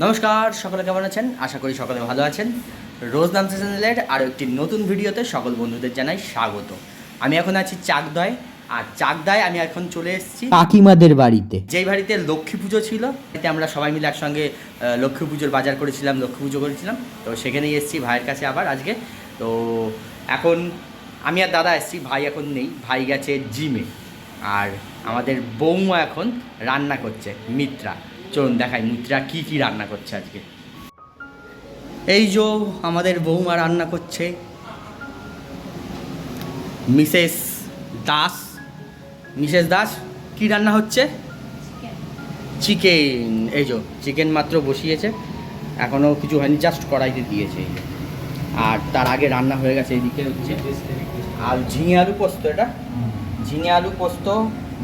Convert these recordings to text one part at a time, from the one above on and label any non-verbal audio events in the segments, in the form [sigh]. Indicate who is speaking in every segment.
Speaker 1: নমস্কার সকলে কেমন আছেন? আশা করি সকলে ভালো আছেন। রোজ নাম চ্যানেলের আরও একটি নতুন ভিডিওতে সকল বন্ধুদের জানাই স্বাগত। আমি এখন আছি চাকদয় আর চাকদায় আমি এখন চলে এসেছি
Speaker 2: কাকিমাদের বাড়িতে।
Speaker 1: যেই বাড়িতে লক্ষ্মী পুজো ছিল এতে আমরা সবাই মিলে একসঙ্গে লক্ষ্মী পুজোর বাজার করেছিলাম লক্ষ্মী পুজো করেছিলাম। তো সেখানেই এসেছি ভাইয়ের কাছে আবার আজকে। তো এখন আমি আর দাদা এসেছি ভাই এখন নেই। ভাই গেছে জিমে। আর আমাদের বৌমা এখন রান্না করছে মিত্রা। চলুন দেখাই মিত্রা কি কি রান্না করছে আজকে। এই যে আমাদের বৌমা রান্না করছে। মিসেস দাস। মিসেস দাস কি রান্না হচ্ছে? চিকেন। এই যে চিকেন মাত্র বসিয়েছে। এখনও কিছু হয়নি জাস্ট কড়াইতে দিয়েছে আর তার আগে রান্না হয়ে গেছে এইদিকে হচ্ছে আর ঝিঙে আলু পোস্ত এটা। ঝিঙে আলু পোস্ত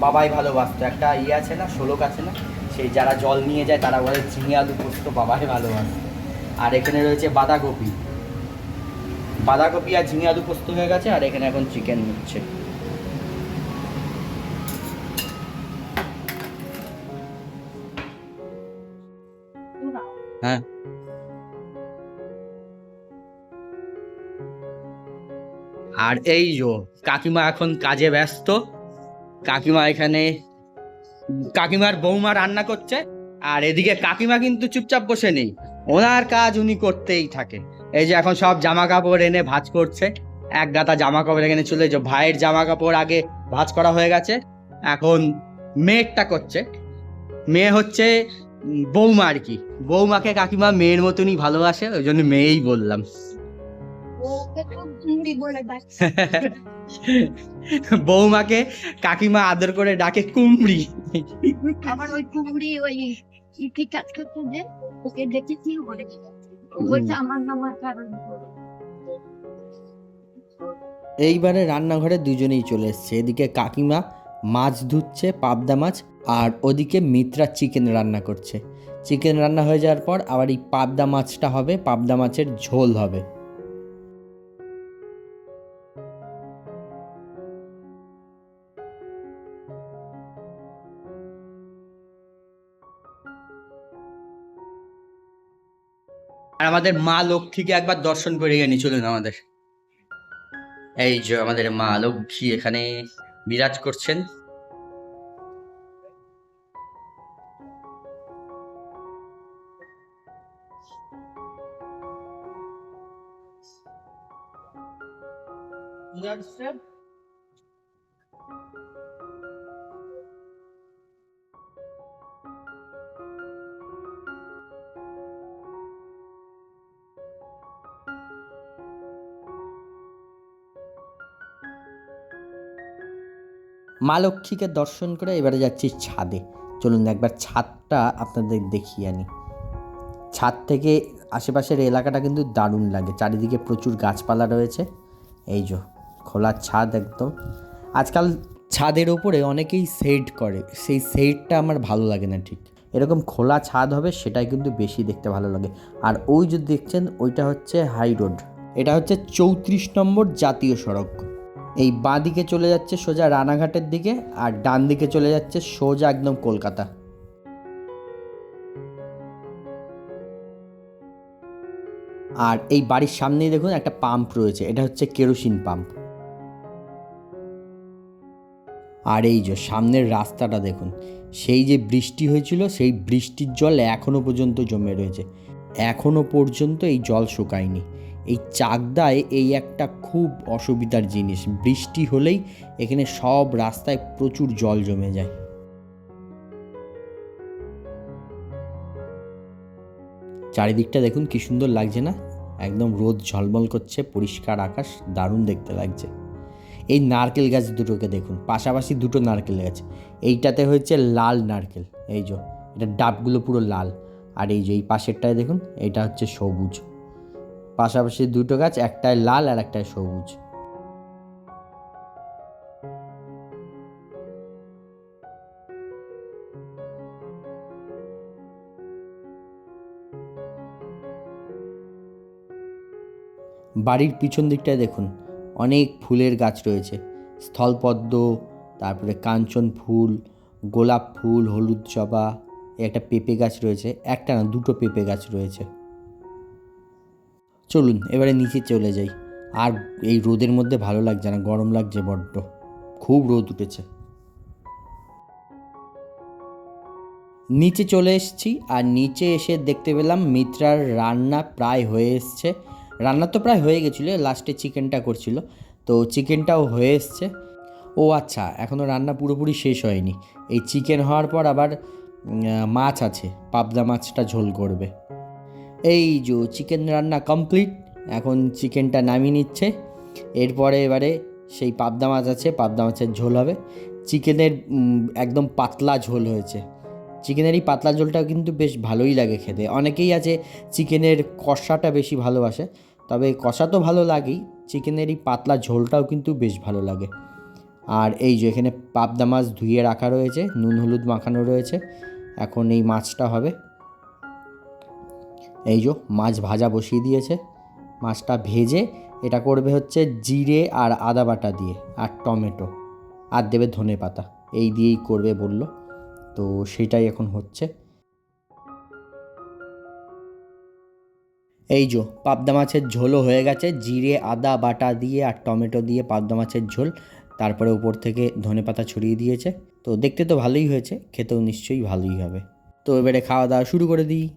Speaker 1: বাবাই ভালোবাসতো। একটা ইয়ে আছে না শোলক আছে না? সেই যারা জল নিয়ে যায় তারা বলে ঝিঙে আলু পোস্ত বাবাই ভালোবাসে। আর এখানে রয়েছে বাঁধাকপি। বাঁধাকপি আর ঝিঙে আলু পোস্ত হয়ে গেছে, আর এখানে এখন চিকেন হচ্ছে। হ্যাঁ। আর এই যো, কাকিমা এখন কাজে ব্যস্ত। কাকিমা এখানে কাকিমার বৌমা রান্না করছে, আর এদিকে কাকিমা কিন্তু চুপচাপ বসে নেই। ওনার কাজ উনি করতেই থাকে। এই যে এখন সব জামা কাপড় এনে ভাঁজ করছে। এক গাদা জামা কাপড় এখানে চলে যে ভাইয়ের জামা কাপড় আগে ভাঁজ করা হয়ে গেছে। এখন মেয়েরটা করছে। মেয়ে হচ্ছে বৌমা আর কি। বৌমাকে কাকিমা মেয়ের মতনই ভালোবাসে, ওই জন্য মেয়েই বললাম। [laughs] বৌমাকে কাকিমা আদর করে ডাকে কুমড়ি।
Speaker 3: আবার ওই কুমড়ি ওই ইটি কাজ করতে যে ওকে দেখেছি বলে বলছে আমার নামার কারণ
Speaker 2: এইবারে রান্নাঘরে দুজনেই চলে এসছে। এদিকে কাকিমা মাছ ধুচ্ছে পাবদা মাছ আর ওদিকে মিত্রা চিকেন রান্না করছে। চিকেন রান্না হয়ে যাওয়ার পর আবার এই পাবদা মাছটা হবে পাবদা মাছের ঝোল হবে।
Speaker 1: আর আমাদের মা লক্ষ্মীকে একবার দর্শন করে গেনি চলুন আমাদের। এই যে আমাদের মা লক্ষ্মী এখানে বিরাজ করছেন?
Speaker 2: মা লক্ষ্মীকে দর্শন করে এবারে যাচ্ছি ছাদে। চলুন একবার ছাদটা আপনাদের দেখিয়ে আনি। ছাদ থেকে আশেপাশের এলাকাটা কিন্তু দারুণ লাগে। চারিদিকে প্রচুর গাছপালা রয়েছে। এই যে, খোলা ছাদ একদম। আজকাল ছাদের ওপরে অনেকেই সেট করে। সেই সেটটা আমার ভালো লাগে না ঠিক। এরকম খোলা ছাদ হবে সেটাই কিন্তু বেশি দেখতে ভালো লাগে। আর ওই যে দেখছেন, ওইটা হচ্ছে হাই রোড। এটা হচ্ছে চৌত্রিশ নম্বর জাতীয় সড়ক। এই বাঁ দিকে চলে যাচ্ছে সোজা রানাঘাটের দিকে আর ডান দিকে চলে যাচ্ছে সোজা একদম কলকাতা। আর এই বাড়ির সামনেই দেখুন একটা পাম্প রয়েছে, এটা হচ্ছে কেরোসিন পাম্প। আর এই যে সামনের রাস্তাটা দেখুন, সেই যে বৃষ্টি হয়েছিল, সেই বৃষ্টির জল এখনও পর্যন্ত জমে রয়েছে। এখনও পর্যন্ত এই জল শুকায়নি। এই চাকদায় এই একটা খুব অসুবিধার জিনিস। বৃষ্টি হলেই এখানে সব রাস্তায় প্রচুর জল জমে যায়। চারিদিকটা দেখুন কি সুন্দর লাগছে না? একদম রোদ ঝলমল করছে, পরিষ্কার আকাশ, দারুণ দেখতে লাগছে। এই নারকেল গাছ দুটোকে দেখুন, পাশাপাশি দুটো নারকেল গাছ। এইটাতে হয়েছে লাল নারকেল, এই যে, এটা ডাবগুলো পুরো লাল। আর এই যে, এই পাশেরটায় দেখুন, এটা হচ্ছে সবুজ। পাশাপাশি দুটো গাছ একটায় লাল আর একটায় সবুজ। বাড়ির পিছন দিকটায় দেখুন, অনেক ফুলের গাছ রয়েছে। স্থলপদ্ম, তারপরে কাঞ্চন ফুল, গোলাপ ফুল, হলুদ জবা, একটা পেঁপে গাছ রয়েছে, একটা না, দুটো পেঁপে গাছ রয়েছে। চলুন, এবারে নিচে চলে যাই। আর এই রোদের মধ্যে ভালো লাগছে না, গরম লাগছে বড্ড। খুব রোদ উঠেছে। নিচে চলে এসেছি, আর নিচে এসে দেখতে পেলাম মিত্রার রান্না প্রায় হয়ে এসছে। রান্না তো প্রায় হয়ে গেছিল, লাস্টে চিকেনটা করছিল। তো চিকেনটাও হয়ে এসছে। ও আচ্ছা এখনও রান্না পুরোপুরি শেষ হয়নি। এই চিকেন হওয়ার পর আবার মাছ আছে, পাবদা মাছটা ঝোল করবে। এই যে চিকেন রান্না কমপ্লিট এখন চিকেনটা নামিয়ে নিচ্ছে। এরপরে এবারে সেই পাবদা মাছ আছে, পাবদা মাছের ঝোল হবে। চিকেনের একদম পাতলা ঝোল হয়েছে। চিকেনের এই পাতলা ঝোলটা কিন্তু বেশ ভালোই লাগে খেতে। অনেকেই আছে চিকেনের কষাটা বেশি ভালোবাসে, তবে কষা তো ভালো লাগেই চিকেনের এই পাতলা ঝোলটাও কিন্তু বেশ ভালো লাগে। আর এই যে এখানে পাবদা মাছ ধুয়ে রাখা রয়েছে, নুন হলুদ মাখানো রয়েছে। এখন এই মাছটা হবে। এই যে মাছ ভাজা বসিয়ে দিয়েছে। মাছটা ভেজে এটা করবে হচ্ছে জিরে আর আদা বাটা দিয়ে আর টমেটো আর দেবে ধনে পাতা। এই দিয়েই করবে বলল। তো সেটাই এখন হচ্ছে। এই যে পাবদা মাছের ঝোলও হয়ে গেছে। জিরে, আদা, বাটা দিয়ে আর টমেটো দিয়ে পাবদা মাছের ঝোল। তারপরে উপর থেকে ধনে পাতা ছড়িয়ে দিয়েছে। তো দেখতে তো ভালোই হয়েছে, খেতেও নিশ্চয়ই ভালোই হবে। তো এবারে খাওয়া দাওয়া শুরু করে দিই।